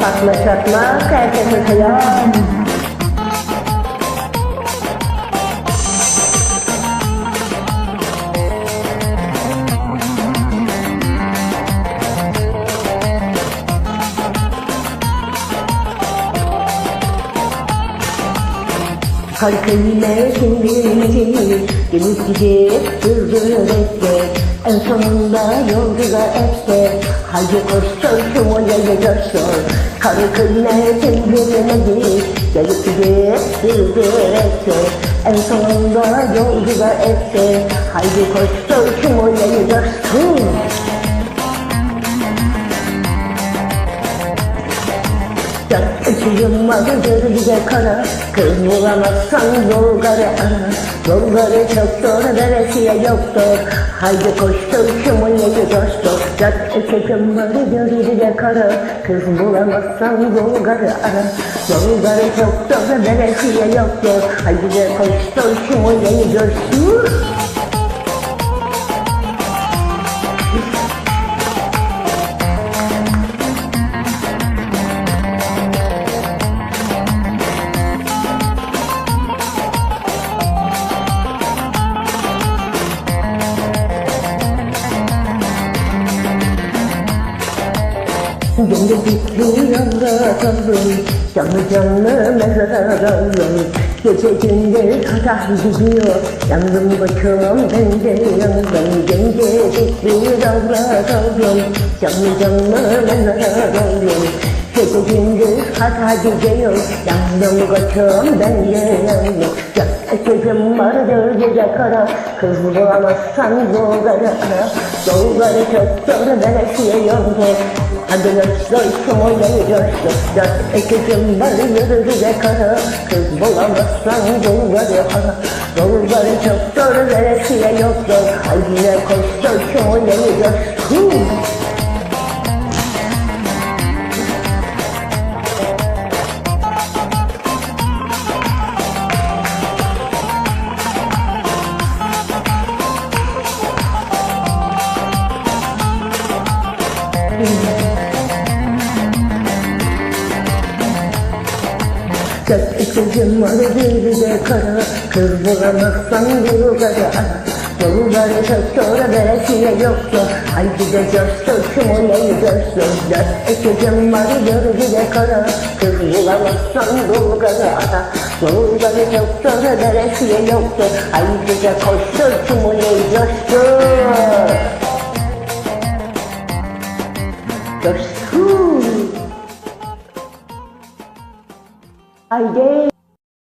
Paklaşatma, kalkın mıkıyan. Kalkınma şimdici Gelip gidip hızlı bekle. En sonunda yolcular etse Haydi koştur şu molayı görsün. Kalkınma şimdici Gelip gidip hızlı etse En sonunda yolcular etse Haydi koştur şu molayı görsün Üçüyüm vardır bize kara. Kız bulamazsan yolları ara. Yolları çoktur veresiye yoktur. Haydi koştur coştur Dört üçüyüm vardır bize kara. Kız bulamazsan yolları ara. Yolları çoktur veresiye yoktur. Haydi de koştur şumuyeyi coştur Gönlü bitli yaratalım Canlı canlı mezaralım Gece gündüz hata gidiyor Yandım başım ben de yandım Gence bitli yaratalım Canlı canlı mezaralım Gece gündüz hata gidiyor Yandım başım ben de yandım Gözüm vardır gece kara. Kız bulamazsan yolları ara Yolları çoktur veresiye yolda. Hadi şumayı göster Dört ekibim var yürü gece kara. Kız bulamazsan yolları ara Yolları çoktur veresiye yoktur Hadi ne koştur var bir de kara Kız bulamazsan yolları ara Yolları çoktur veresiye yoktur Haydi de coştur şumuneyi görsün Dört ikizim var bir de kara Kız bulamazsan yolları ara Yolları çoktur veresiye yoktur Haydi de koştur şumuneyi coştur Coştur Haydi